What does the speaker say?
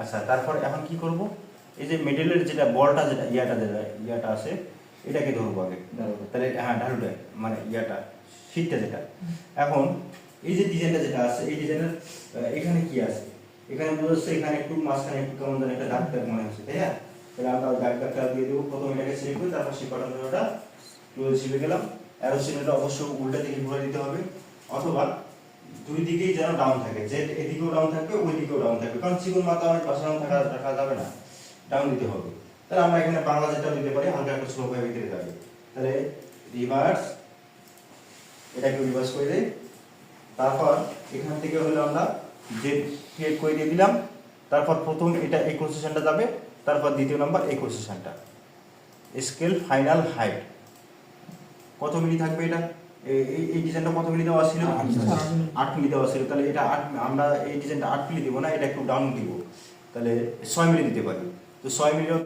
আচ্ছা তারপর এখন কি করব? এই যে মেডেলের যেটা বলটা যেটা ইয়াটা যেটা ইয়াটা আছে এটাকে ধরবো আগে। তাহলে হ্যাঁ ঢালুটা মানে ইয়াটা শীতটা যেটা। এখন এই যে ডিজাইনটা যেটা আছে এই ডিজাইনের এখানে কি আছে? এখানে বোঝা যাচ্ছে এখানে একটু মাঝখানে একটু কেমন যেন একটা দাগ দাগ মনে হচ্ছে তাই না? তাহলে আমরা দাগ দাগটা দিয়ে দেবো। প্রথম এটাকে সিলেক্ট করি তারপর সেই কটনটা টুয়েলভ ছিপে গেলাম। অ্যারো সিগন্যালটা অবশ্য উল্টা দিকে ঘুরে দিতে হবে। অথবা দুই দিকেই যেন ডাউন থাকে যে এদিকেও ডাউন থাকবে ওই দিকেও ডাউন কারণ চিকন মাথা অনেক বাসানো থাকা রাখা যাবে না। ডাউন দিতে হবে। তাহলে আমরা এখানে বাংলা যেটা দিতে পারি, হালকা একটু স্লো ভাবে দিতে যাবে। তাহলে রিভার্স এটাকে রিভার্স করে দেই। তারপর এখান থেকে হলো আমরা জেড ক্রিয়েট করে দিয়ে দিলাম, তারপর প্রথম এটা এই কোর্সেশনটা যাবে, তারপর দ্বিতীয় নাম্বার এই কোর্সেশনটা স্কেল ফাইনাল হাইট কত মিলি থাকবে এটা? এই ডিজাইনটা কত মিলি দেওয়া ছিল? আট মিলি। দেওয়া ছিল। তাহলে এটা আট আমরা এই ডিজাইনটা আট মিলি দিব না এটা একটু ডাউন দিব। তাহলে ছয় মিলি দিতে পারি। তো ছয় মিলি